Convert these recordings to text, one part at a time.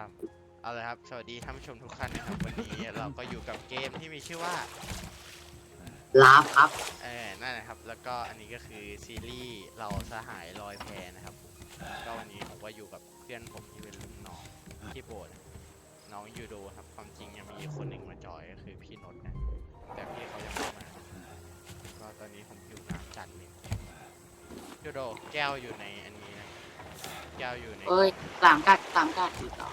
ามเอาเลยครับ สวัสดีท่านผู้ชมทุกท่านนะครับ วันนี้เราก็อยู่กับเกมที่มีชื่อว่า ลาฟครับ เออนั่นนะครับ แล้วก็อันนี้ก็คือซีรีส์เราสหายลอยแพนะครับผมก็วันนี้ผมก็อยู่กับเพื่อนผมที่เป็นรุ่นน้องที่โบสถ์น้องยูโดครับ ความจริงยังมีคนหนึ่งมาจอยก็คือพี่นนท์นะ แต่พี่เขายังไม่มา ก็ตอนนี้ผมอยู่น้ำจัดเลยยูโดแก้วอยู่ในอันนี้นะ แก้วอยู่ในเอ้ยสามกัดสามกัดอีกเหรอ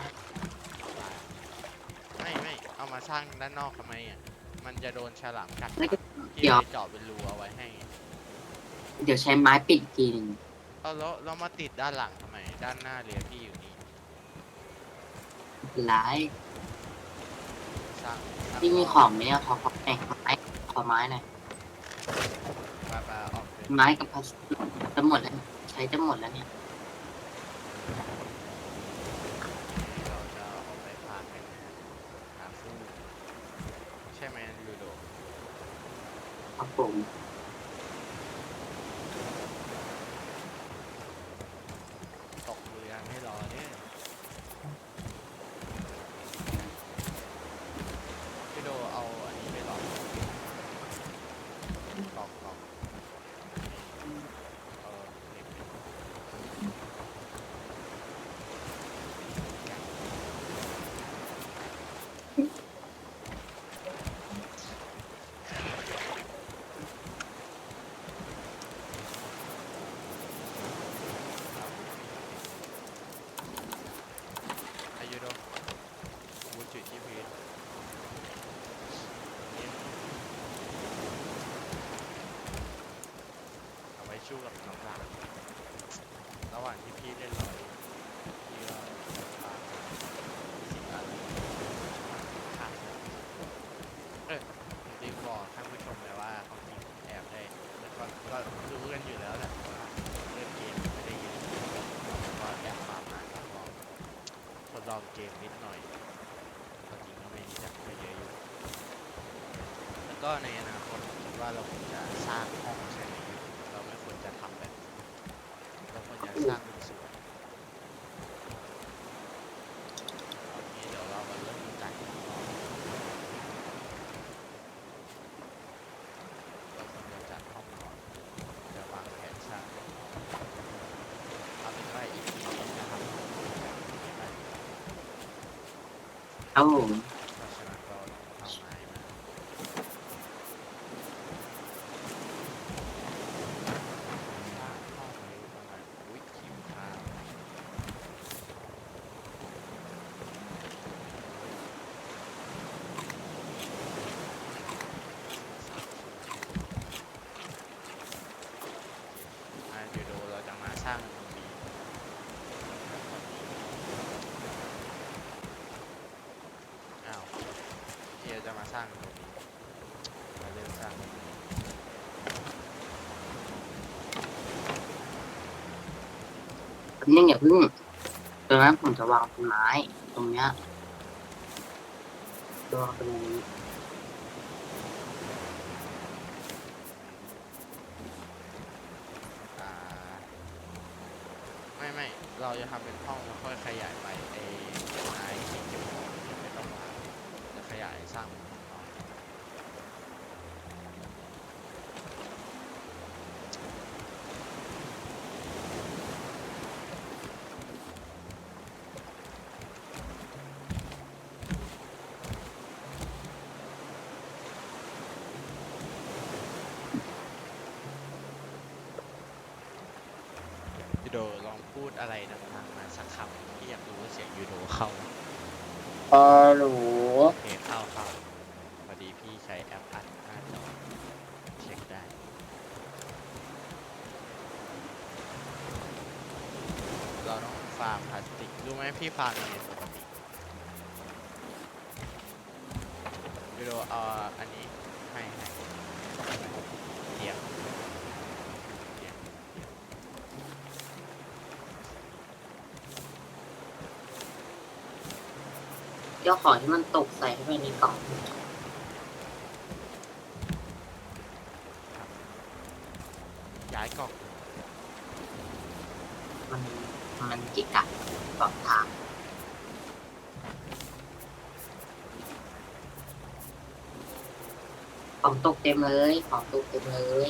ไม่ไม่เอามาสร้างด้านนอกทำไมอะมันจะโดนฉลามกัดแล้วก็ที่เดี๋ยวเจาะเป็นรูเอาไว้ให้ เดี๋ยวใช้ไม้ปิดอีกทีหนึงเอาแล้วเรามาติดด้านหลังทำไม ด้านหน้าเรือพี่อยู่นี่ไลายสร้างสร้างที่มีของไหมอะขอขอแหน่งไม้ขอไม้หน่อยปลาปลาออกเลยไม้กับพลาสติกจะหมดแล้วใช้จะหมดแล้วเนี่ย เราจะเอาไปพากันนะหาฟูกใช่ไหมยูโด ครับผม ตกเรือไม่รอเนี่ยยูโดเอาอันนี้ไปหลอกกอกกอกเอาเหล็กไป อายุโดวุ้นจุดที่พื้นนี่เอา สองหลานระหว่างที่พี่เล่นลอยพี่ก็ปาสิบอันข้ามเออจริงบอกท่านผู้ชมเลยว่าความจริงผมแอบได้แต่ก็ก็รู้กันอยู่แล้วแหละว่าเล่นเกมไม่ได้เยอะก็แอบฟาร์มมาแล้วก็ ทดลองเกมนิดหน่อยความจริงก็ไม่จัดไปเยอะอยู่ แล้วก็ในอนาคตผมคิดว่าเราควรจะสร้างห้องใช่ไหมเราไม่ควรจะทำแบบนี้เราควรจะสร้างเป็นสวนเอางี้เดี๋ยวเรามาเริ่มจากห้องนอนเราควรจะจัดห้องนอนจะวางแผนสร้างห้องนอนเอาเป็นว่าอีกทีนี้นะครับ ครับผม เพราะฉะนั้นเราต้องเอาไม้มาสร้างห้องไว้ประมาณอุ้ยคิวข้าวอะเดี๋ยวดูเราจะมาสร้างตรงนี้อ้าวเดี๋ยวจะมาสร้างตรงนี้มาเริ่มสร้างตรงนี้ แป๊บนึงอย่าเพึ่งตรงนั้นผมจะวางเป็นไม้ตรงเนี้ย วางเป็นนี้อ่าไม่ไม่เราจะทำเป็นห้องแล้วค่อยขยายไปไอ้ไอ้ที่เก็บของไม่ต้องวางจะขยายสร้างเป็นห้องนอนยูโดล องพูดอะไรดังๆมาสักคำที่อยากรู้ว่าเสียงยูโดเข้าไหมเออหรูโอเคเข้าเข้าพอดีพี่ใช้แอปอัดหน้าจอเช็คได้ เราต้องฟาร์มพลาสติกรู้ไหมพี่ฟาร์มยังไง เจ้าของที่มันตกใส่เข้าไปในกล่องย้ายกล่องมันมันจิกะกล่องทางของตกเต็มเลยของตกเต็มเลย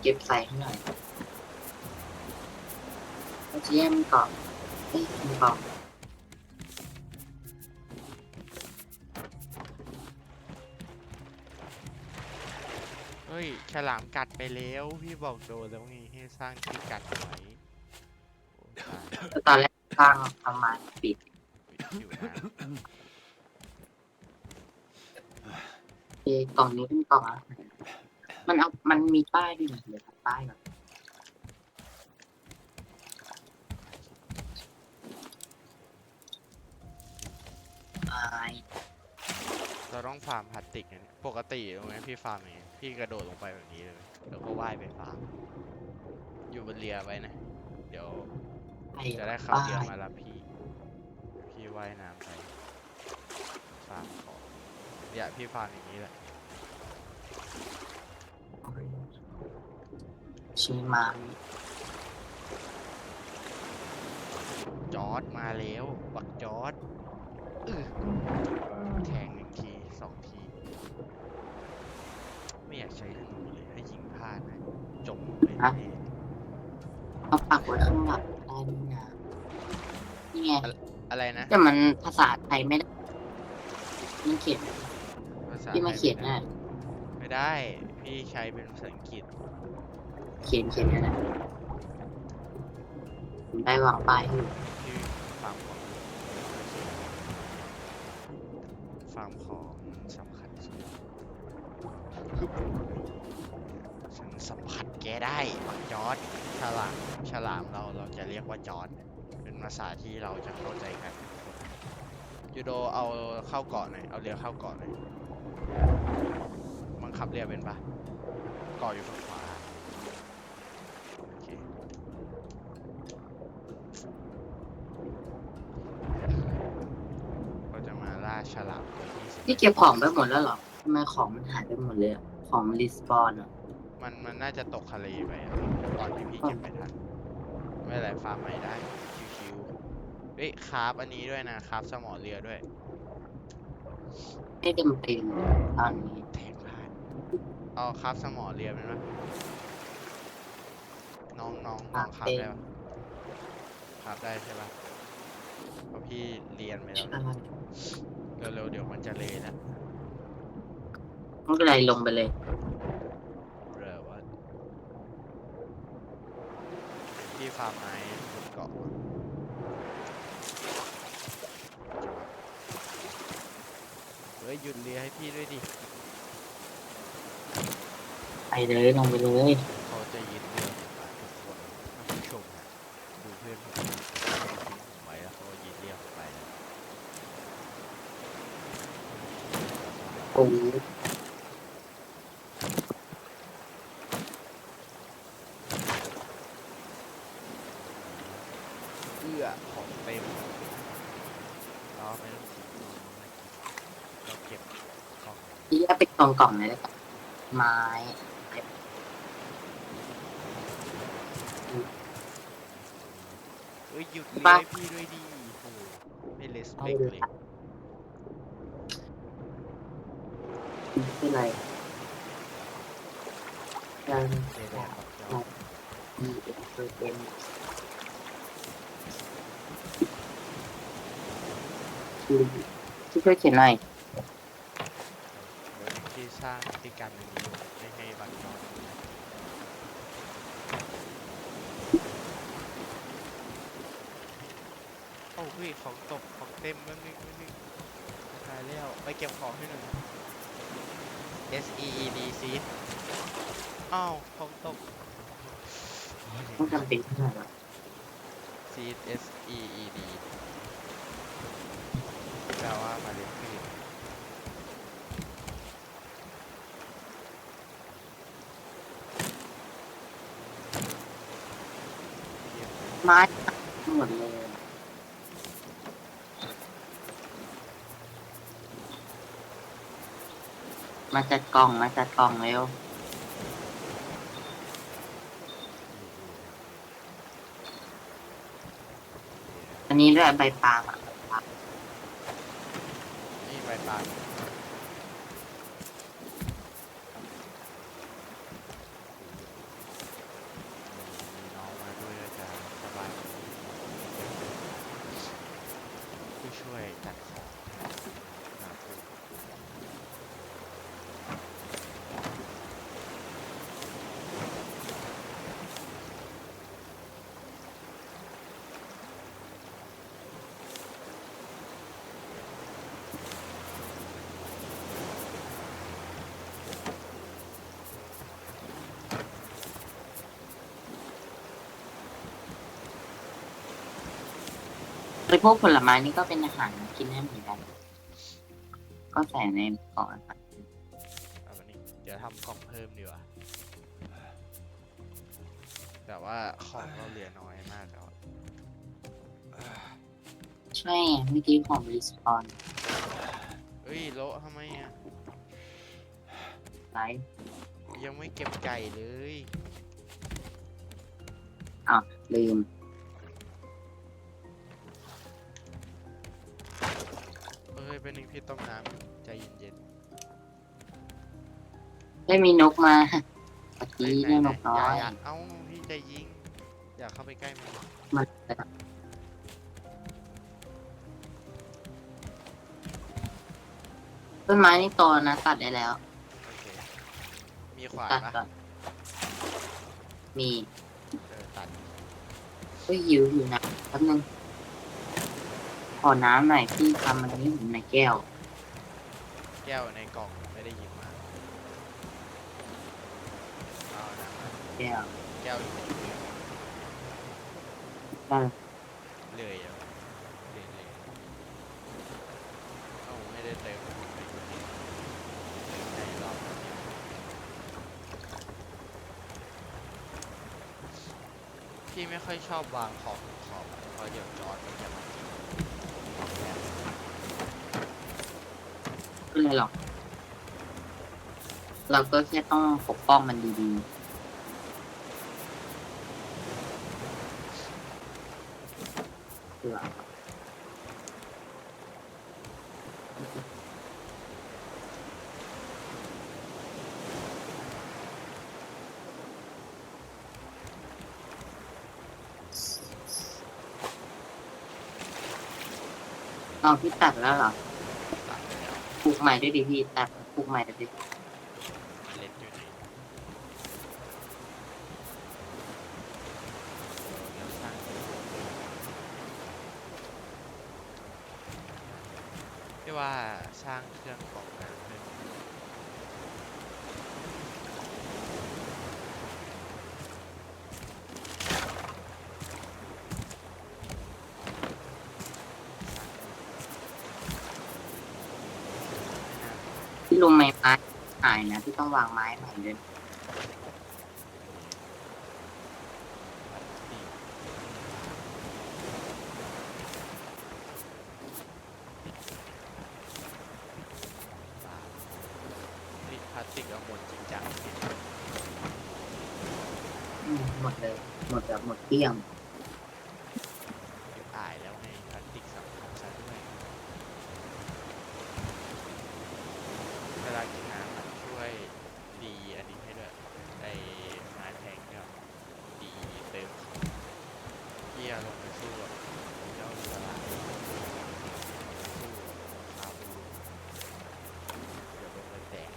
เก็บใส่ให้หน่อย เราจะแยกมันกรอบเอ้ยมันกรอบเฮ้ย ฉลามกัดไปแล้ว พี่บอกโดนแล้วไงให้สร้างที่กัดไว้โอ้ตายแล้วตอนแรกสร้างประมาณปิดปิดอยู่นะเอ้ยกล่องนี้เป็นกล่องอะไรมันเอา มันมีป้ายด้วยนะเดี๋ยวทำป้ายก่อนายเราต้องฟาร์มพลาสติกนะเนี่ยปกติตรงนี้พี่ฟาร์มอย่างเงี้ยพี่กระโดดลงไปแบบนี้เลย แล้วก็ว่ายไปฟาร์ม อยู่บนเรือไว้นะ เดี๋ยวป้ายจะได้ขับป้าเรือยมารับพี่ พี่ว่ายน้ำไปฟาร์มของเนี่ยพี่ฟาร์มอย่างนี้แหละชี้มาจอร์ดมาแล้ว บักจอร์ด อื้อแทงหนึ่งทีสองที ไม่อยากใช้ธนูเลยถ้ายิงพลาดนะจมไปแน่เอาปักไว้ข้างหลังได้นี่นะนี่ไงอะไรนะแต่มันภาษาไทยไม่ได้มันเขียนภาษาที่มาไทเขียนไม่ได้น่ะไม่ได้ พี่ใช้เป็นภาษาอังกฤษ เขียนเขียนนั่นแหละผมได้วางป้ายให้อยู่ ที่ฟาร์มของฟาร์มของสำคัญสุด ฮึบฉันสัมผัสแกได้บักจอร์ดฉลามฉลามเราเราจะเรียกว่าจอร์ดเป็นภาษาที่เราจะเข้าใจกันยูโดเอาเข้าเกาะหน่อยเอาเรือเข้าเกาะหน่อยบังคับเรือเป็นปะเกาะอยู่ฝั่งขวาโอเคก็จะมาล่าฉลามตัวที่สิบนี่เก็บของไปหมดแล้วเหรอำไมของมันหายไปหมดเลยอะของมันรีสปอนอะมันมันน่าจะตกทะเลไปอะตอนที่พี่เก็บไม่ทัน ไม่เป็นไรฟาร์มใหม่ได้ ชิวๆเฮ้ยคราฟอันนี้ด้วยนะคราฟสมอเรือด้วยไม่จำเป็นตอนนี้แทงพลาดเอาคราฟสมอเรือเป็นปะน้องน้องน้องคราฟได้ปะคราฟได้ใช่ปะเพราะพี่เรียนไปแล้วใช่เร็วๆเดี๋ยวมันจะเลยแล้ว ไม่เป็นไรลงไปเลยเรือว่าพี่ฟาร์มไม้บนเกาะเฮ้ยหยุดเรือให้พี่ด้วยดิไปเลยลงไปเลยเขาจะยึดเรือผมมาทุกคนท่านผู้ชมนะดูเพื่อนผมทิ้งผมไว้แล้วเขาก็ยึดเรือผมไปแล้วโอ้โห เพื่อของเต็มเราไม่ต้องเราเก็บของ ที่แยกเป็นกล่องกล่องๆเลยแล้วกันไม้เอ้ยหยุดเรือให้พี่ด้วยดิโอ้โหไม่เลสเปกเลยไม่เป็นไรยังเรือแดงบอกเจ้ามีเอ็กเปอร์เซ็นต์ที่ช่วยเขียนหน่อยเดี๋ยวที่ สร้างที่กันอย่างนี้อยู่ไม่ให้บัตรนอนโอ้เฮ้ยของตกของเต็มแล้วนึงนึงตายแล้วไปเก็บของให้หน่อย S E E D C อ้าวของตกต้องจำเป็นที่ไหนวะ C S E E D แปลว่ามาเล็ดพืช ไม้หมดเลยมาจัดกล่องมาจัดกล่องเร็วอันนี้ด้วยใบปาล์มอะโตายมีน้องมาด้วยก็จะสบายกว่านี้ผู้ช่วยจัดของหาผู้ โดยพวกผลไม้นี่ก็เป็นอาหารกินได้เหมือนกัน ก็ใส่ในกล่องอาหารเอาวันนี้เดี๋ยวทำกล่องเพิ่มดีกว่าแต่ว่าของเราเหลือน้อยมากแล้วอะใช่เมื่อกี้ของรีสปอนเอ้ยโละทำไมอะไลฟ์ยังไม่เก็บไก่เลยลืม เอ้ยเป็นหนึ่งพี่ต้มน้ำใจเย็นได้มีนกมาเมื่อๆกี้ไหได้นไหกน้อยอย่าเอ้าพี่ใจยิง อยากเข้าไปใกล้มันมันต้นไม้นี่โตแล้วนะตัดได้แล้ว โอเค มีขวานตัดปะก่อนมีเออตัด ก็หิวอยู่นะแป๊บนึง ขอน้ำหน่อยพี่ทำมันนี้ผมในแก้ว แก้วในกล่องไม่ได้หยิบมาเอาน้ำมาแก้วแก้วอยู่ในเรือได้เลยอะเลยเลยเอ้าไม่ได้เติมไม่ได้เติมในรอบเดียวพี่ไม่ค่อยชอบวางของบนขอบอะเพราะเดี๋ยวจอร์ดมันจะมากินของแทน ก็เลยหรอก เราก็แค่ต้องปกป้องมันดีๆเผื่อเอาพี่ตัดแล้วเหรอ ปลูกใหม่ด้วยดิพี่ตัดปลูกใหม่ด้วยดิเล็ดอยู่ไหนเดี๋ยวสร้างพี่ว่าสร้างเครื่องของน้ำเพิ่มพี่ลุงไม้ไม้หายนะพี่ต้องวางไม้ใหม่ด้วยนี่พลาสติกเอาหมดจริงจังจริงอืมหมดเลย หมดแบบหมดเกลี้ยง ที่ตายแล้วไงพลาสติกสำคัญซะด้วยเวลากินน้ำมันช่วยดีอันนี้ให้ด้วยไอ้ไม้แทงก็ดีเติมที่เอาลงไปสู้กับเจ้าเรือลาสู้คาบูเดี๋ยวลงไปแตก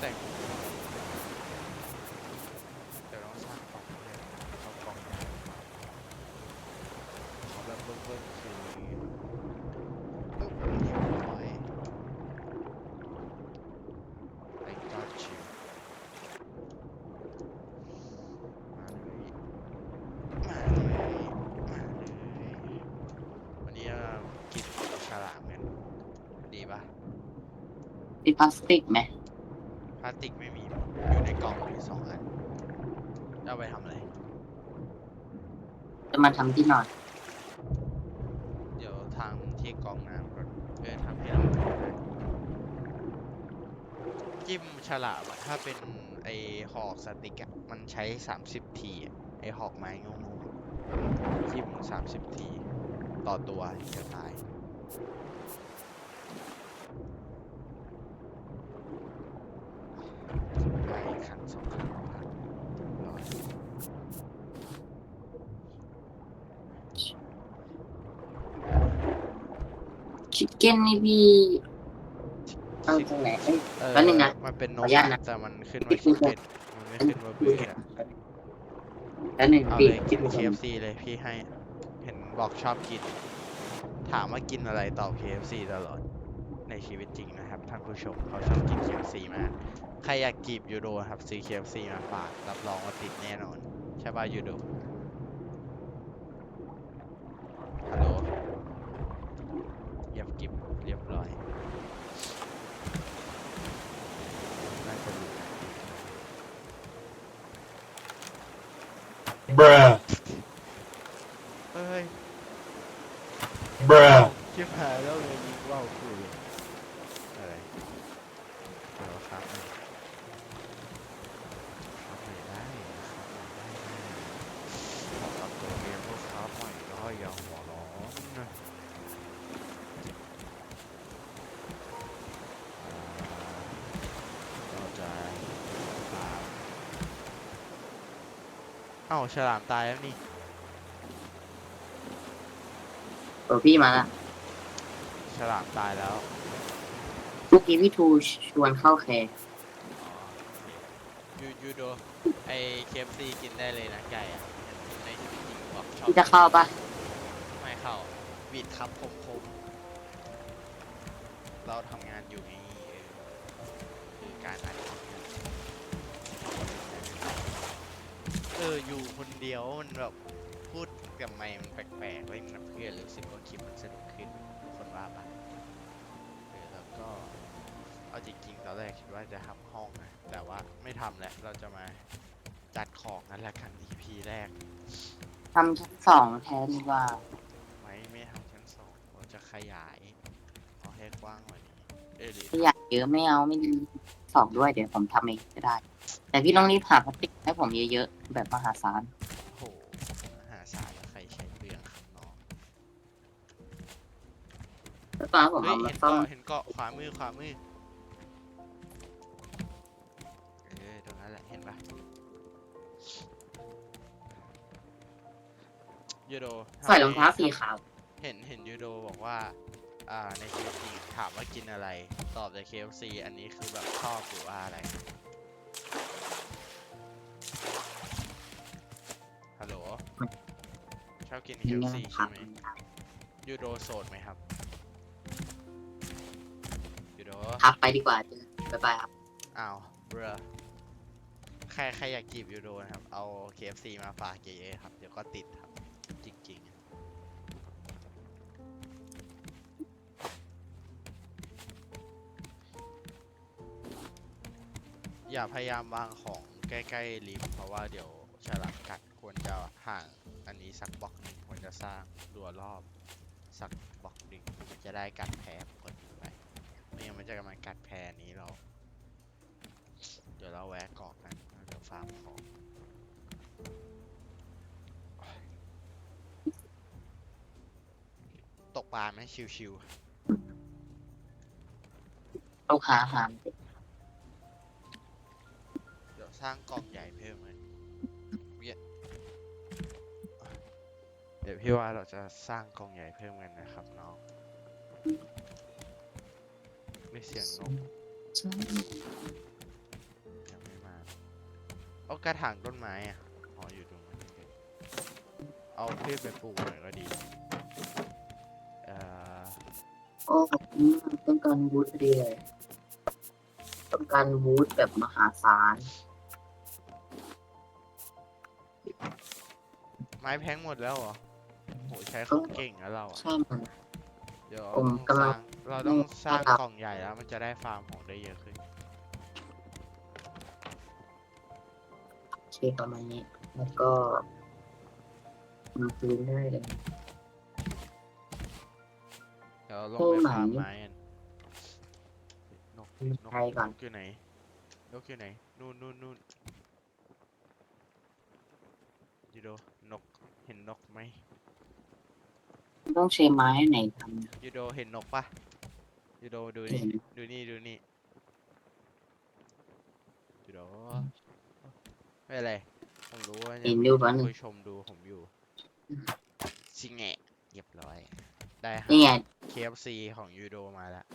แต่งเดี๋ยวต้องสร้างกล่องเลยเอากล่องใหญ่ขอแบบเบิ้งๆคือปึ๊บเรียบร้อย I got you มาเลย มาเลย มาเลย วันนี้เรากินฉลามกันดีปะ มี พลาสติกไหมพลาสติกไม่มี อยู่ในกล่องมีสองอันจะเอาไปทำอะไร จะมาทำที่นอน เดี๋ยวทางที่กรองน้ำก่อนเพื่อทำให้เราทำได้จิ้มฉลามอะถ้าเป็นไอหอกสติกอะมันใช้ 30 ทีอะไอหอกไม้งูๆจิ้ม30 ที ต่อตัวจะตาย ไปครั้งสองครั้งครับร้อย ชิคเก้นนี่พี่เอาตรงไหนเอ้ย เออแป๊บนึงนะมันเป็นนขอกอนุญาตนะ แต่มันขึ้นปิว่าดชิคมือเก้นมันไม่ขึ้นว่าเบืออะแล้วหนึ่งเอาปีเลยกิคิดนดูก่อน KFC เลยพี่ให้ เห็นบอกชอบกิน ถามว่ากินอะไรตอบ KFC ตลอด ในชีวิตจริงนะครับท่านผู้ชมเขาชอบกิน KFC มากใครอยากกีบยูโดครับซื้อ KFC มาฝากรับรองว่าติดแน่นอน ใช่ป่ะยูโดฮัลโหลเยียบกิบเรียบร้อยน่าจะรู้ Bruh. เฮ้ย Bruh. ชิบหายแล้วเลยยิงว่าวคุยอะไรเดี๋ยวครับหน่อยครับหน่อยได้ครับหน่อยได้ได้กับตัวเกมพวกครับหน่อยก็อย่าหัวร้อนนะอ่าเราจะตามเอ้าฉลามตายแล้วนี่เออพี่มาละฉลามตายแล้วเมื่อกี้พี่ทูชวนเข้าแคร์ยูยูโดไอเคฟซีกินได้เลยนะไก่อะในชีวิตจริงบอกชอบพี่จะเข้าปะไม่เข้าบีดครับคมคมๆเราทำงานอยู่นี่เอออยู่คนเดียวมันแบบพูดกับไม่มันแปลกๆเล่นกับเพื่อนรู้สึกว่าคลิปมันสนุกขึ้นทุกคนว่าปะเออแล้วก็เอาจริงๆตอนแรกคิดว่าจะทำห้องนะแต่ว่าไม่ทำแล้วเราจะมาจัดของนั่นแหละกัน EP แรก ทำชั้นสองแทนดีกว่า ไม่ไม่ทำชั้นสองเราจะขยายเอาให้กว้างกว่านี้เอยหรือไม่อยากเยอะไม่เอาไม่ดีสองด้วยเดี๋ยวผมทำเองก็ได้ แต่พี่ต้องรีบหาพลาสติกให้ผมเยอะๆ แบบมหาศาล โอ้โหหาสารแล้วใครใช้เปลืองข้างนอกแล้วตอนนั้นผมเฮ้ยเอามาเห็นซ่อมเกาะเห็นเกาะขวามือขวามือเออตรงนั้นแหละเห็นปะยูโดใส่รองเท้าสีขาว เห็นเห็นยูโดบอกว่า อ่าในชีวิตจริงถามว่ากินอะไร ตอบแต่ KFC อันนี้คือแบบชอบหรือว่าอะไร อบกินนี่ KFC นะคใช่รับไหมยูโดโสดไหมครับยูโดทักไปดีกว่าเจอบ๊ายบายครับอ้าวเบรอใครใครอยากจีบยูโดนะครับ เอา KFC มาฝากเยอะๆครับ เดี๋ยวก็ติดครับ จริงๆอย่าพยายามวางของใกล้ ๆ ลิฟต์เพราะว่าเดี๋ยวฉลามกัดควรจะห่าง อันนี้สักบล็อกหนึ่งควรจะสร้างรัวรอบ สักบล็อกหนึ่งมันจะได้กัดแพ้ปกติไปไม่งั้นมันจะมากัดแพ้นี้เรา เดี๋ยวเราแวะเกาะกันเดี๋ยวฟาร์มของตกปลาไหมชิวๆต้องหาอาหารเดี๋ยวสร้างกล่องใหญ่เพิ่มเลย เดี๋ยวพี่ว่าเราจะสร้างกล่องใหญ่เพิ่มกันนะครับน้อง ไม่เสียงนกยังไม่มาเอากระถางต้นไม้อะอ๋ออยู่ตรงนั้นเองเอาพืชไปปลูกหน่อยก็ดีเอ่อโอ้ผมต้องการวูดพอดีเลยต้องการวูดแบบมหาศาลไม้แพงหมดแล้วเหรอโห ใช้ของเก่งแล้วเราอะใช่มัน เดี๋ยวผมต้องกำลัสงร้างเราต้องสร้างครับกล่องใหญ่แล้ว มันจะได้ฟาร์มของได้เยอะขึ้น โอเคประมาณนี้ แล้วก็มาพื้นได้เลย เดี๋ยวลงตู้ไปไหนฟาร์มไม้กันนกมีนกใครก่อน นกอยู่ไหนนกอยู่ไหน นู่นนู่นนู่นยูโดนก เห็นนกไหม ต้องใช้ไม้อันไหนทำนะยูโดเห็นนกปะยูโดดูเห็นี่นดูนี่ดูนี่ยูโดไม่เป็นไรผมรู้ว่าเห็นดูก่อนหนึ่งผู้ชมดูผมอยู่ชิงแงะเรียบร้อย ได้หานี่ไง KFC ของยูโดมาแล้ว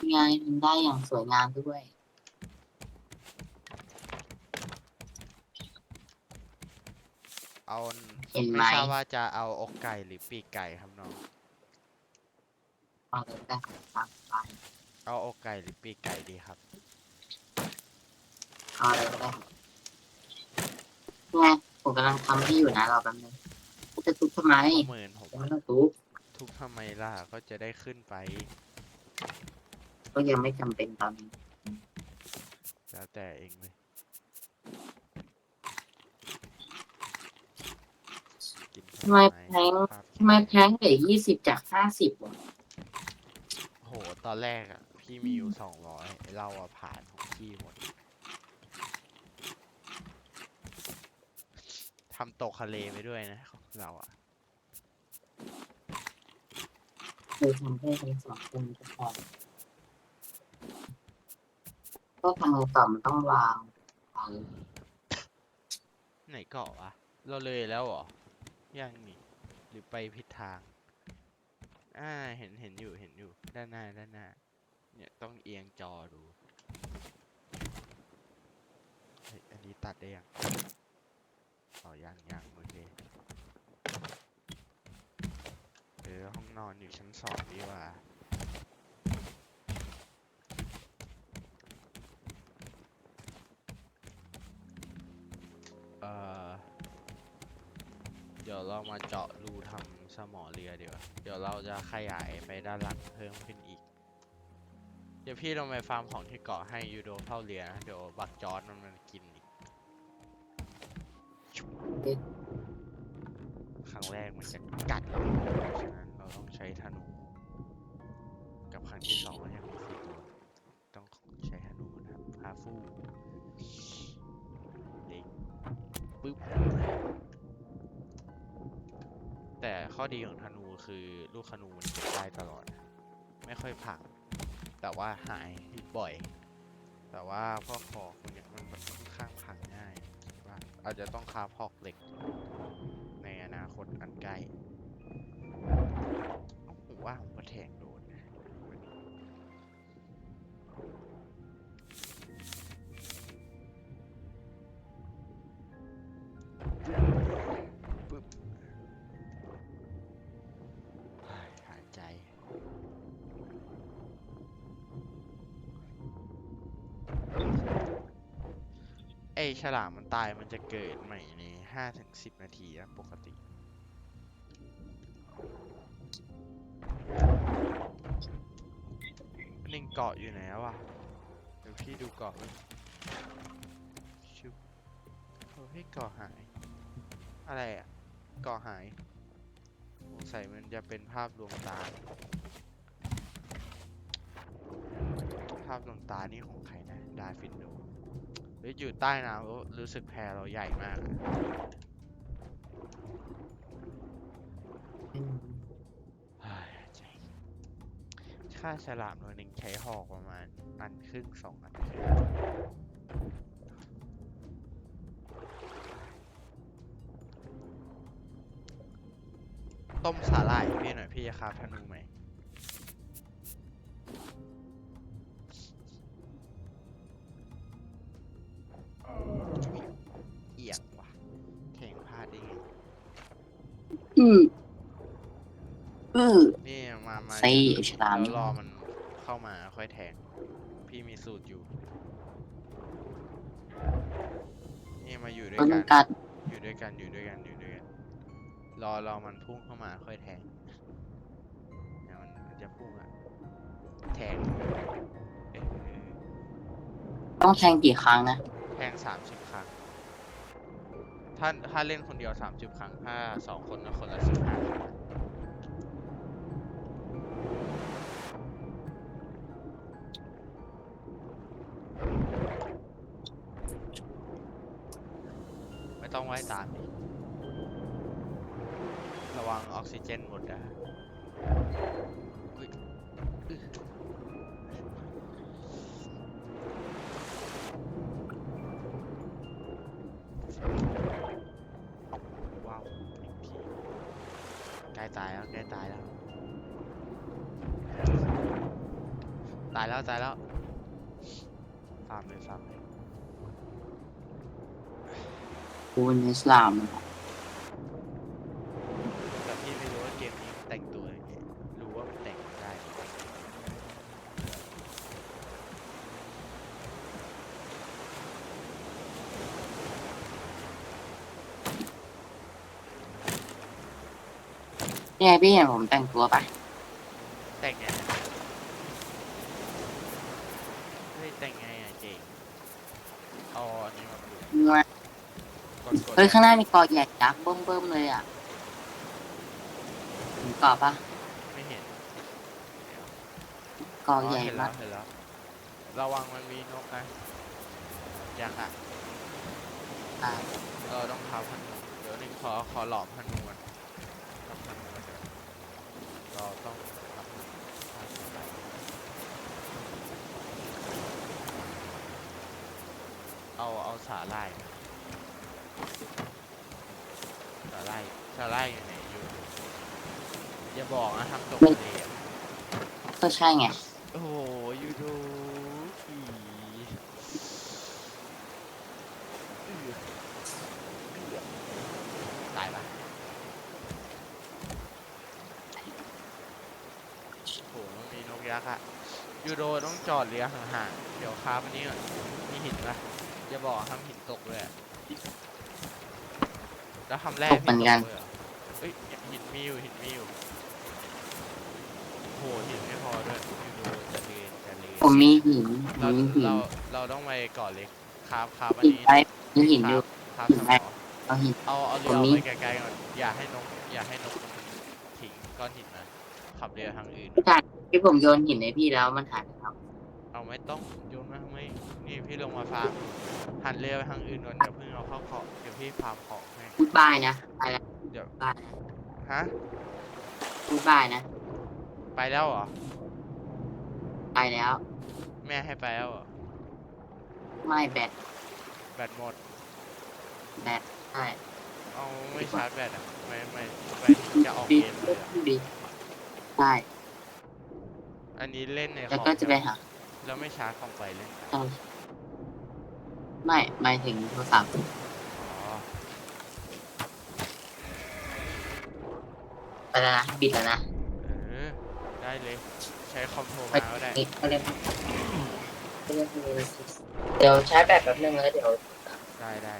นี่ไงมันได้อย่างสวยงามด้วย เอาเห็นไหม ไม่ทราบว่าจะเอาอกไก่หรือปีกไก่ครับน้อง เอาเลยได้ตามไปเอาอกไก่หรือปีกไก่ดีครับ เอาเลยได้นี่ไงผมกำลังทำให้อยู่นะรอแป๊บนึงจะทุบทำไมหมื่นผมไม่อะต้องทุบทุกทำไมล่ะก็จะได้ขึ้นไป ก็ยังไม่จำเป็นตอนนี้แล้วแต่เองเลย กิน ทำไมแพงครับทำไมแพงเหลือยี่สิบจากห้าสิบวะโห ตอนแรกอะ พี่มีอยู่สองร้อยเราอะผ่านของพี่หมดทำตกทะเลไปด้วยนะของเราอะเคยทำให้ทั้งสองคนก็พอก็ทำไงต่อมันต้องวางวางไหนเกาะวะ เราเลยแล้วเหรอ ยังนี่หรือไปผิดทาง อ่า เห็นเห็นอยู่เห็นอยู่ ด้านหน้าด้านหน้า เนี่ยต้องเอียงจอดูอันนี้ตัดได้ยังต่อยังยังโอเคเออห้องนอนอยู่ชั้นสองดีกว่า ดี๋ยวเรามาเจาะรูทำสมอเรือดีกว่า เดี๋ยวเราจะขยายไปด้านหลังเพิ่มขึ้นอีก เดี๋ยวพี่ลงไปฟาร์มของที่เกาะให้ยูโดเฝ้าเรือนะเดี๋ยวบักจอร์ดมันมันกินอีกครั้งแรกมันจะกัดเราเพราะฉะนั้นเรา ดีของธนูคือลูกธนูมันเก็บได้ตลอด ไม่ค่อยพัง แต่ว่าหายบ่อย แต่ว่าพวกหอกมันเนี่ยมันค่อนข้างพังง่ายว่าอาจจะต้องคาพอกเหล็ก ในอนาคตอันใกล้ผมว่าผมก็แทง อฉลามมันตายมันจะเกิดใหม่ในห้าถึงสิบนาทีนะปกติหนึ่งเกาะอยู่ไหนวะเดี๋ยวพี่ดูเกาะเลยชุบเฮ้ยเกาะหาย อะไรอะเกาะหายสงสัยมันจะเป็นภาพดวงตา ภาพดวงตานี่ของใครนะ ดาฟินโด เฮ้ยอยู่ใต้น้ำแล้วรู้สึกแพเราใหญ่มากอะอืมเฮ้ยใจค่าฉลามตัวหนึ่งใช้หอกประมาณอันครึ่งสองอันครึ่งต้มสาหร่ายให้พี่หน่อยพี่จะคาบธนูไหม อืออือ นี่มามาไส้อยู่ฉลามแล้วรอมันเข้ามาค่อยแทง พี่มีสูตรอยู่ นี่มาอยู่ด้วยต้นกันกัดอยู่ด้วยกันอยู่ด้วยกันอยู่ด้วยกันรอรอมันพุ่งเข้ามาค่อยแทงเดี๋ยวมันมันจะพุ่งอะแทงเอ๊ะเออต้องแทงกี่ครั้งนะแทงสามสิบครั้ง ถ้าถ้าเล่นคนเดียวสามสิบครั้งถ้าสองคนก็คนละสิบห้าไม่ต้องไว้ตามระวังออกซิเจนหมดนะ ตายแล้วตายแล้วฟาร์มเลยฟาร์มเลยกูเป็นอิสลามอะแต่พี่ไม่รู้ว่าเกมนี้มันแต่งตัวยังไงรู้ว่ามันแต่งได้นี่ไงพี่เห็นผมแต่งตัวปะแต่งไงอะเฮ้ย แต่งไงอะเจงเอาอันนี้มาดูเมื่อกดกดเฮ้ยข้างหน้ามีกอใหญ่ยักษ์เบิ่มๆเลยอะเห็นกอปะไม่เห็นเดี๋ยวกอใหญ่เห็นมาแล้กวเห็นแล้วระวังมันมีนกนะยักษ์อะอ่าเราต้องทำพันธุ์เดี๋ยวหนึ่งขอขอหลอมพันธุ์มันทำพันธุ์มันเดี๋ยวเราต้องทำพันธุ์ไป เอาเอาสาหร่ายมาสาหร่ายสาหร่ายอยู่ไหนอยู่อย่าบอกนะทำตกทะเลอะก็ใช่ไง โอ้โหยูโดผีเอื้อเอื้อตายปะโหมันมีนกยักษ์อะยูโดต้องจอดเรือห่างๆเดี๋ยวคาบอันนี้ก่อนมีหินปะ อย่าบอกทำหินตกเลยอะแล้วทำแร่ตกเหมือนกันเลยเหรอเอ้ยหินมีอยู่หินมีอยู่โหหินไม่พอด้วยยูโดจะเรียนจะเรียนผมมีหินผเรามมีหินเราเราต้องไปเกาะเล็กครับครับอันหินนี้ไปมีหินอยู่ครับหินสไปมอ เอาหิน เอาเอาเรือผมออกมี ไปไกลๆก่อนอย่าให้นกอย่าให้นกมันทิ้งก้อนหินนะขับเรือทางอื่นพี่ชายที่ผมโยนหินให้พี่แล้วมันหายไปแล้วเอาไม่ต้องโยนมาทำไม นี่พี่ลงมาฟาร์มหันเรือไปทางอื่นก่อนเดี๋ยวเพิ่งเอาเข้าเกาะเดี๋ยวพี่ฟาร์มของให้พูดบายนะไปแล้วเดี๋ยวบายนะฮะพูดบายนะ ไปแล้วเหรอไปแล้ว แม่ให้ไปแล้วเหรอไม่แบตแบตหมดแบตใช่เอาไม่ชาร์จแบตอะไม่ไม่ไม่จะออกดีเกมเลยอะดีใช่อันนี้เล่นในคแล้วอมก็จะไปใช่หมหา แล้วไม่ชาร์จคอมไปเล่นกันใช่ ไม่หมายถึงโทรศัพท์อ๋อไปแล้วนะปิดแล้วนะเออ ได้เลย ใช้คอมโทรไปมาก็ได้ นี่ก็เล่นเดี๋ยวใช้แบตแป๊บนึงแล้วเดี๋ยวได้ได้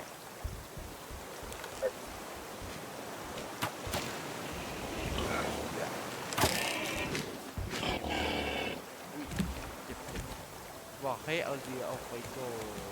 เจ็บเจ็บบอกให้เอาเรือออกไปก่อน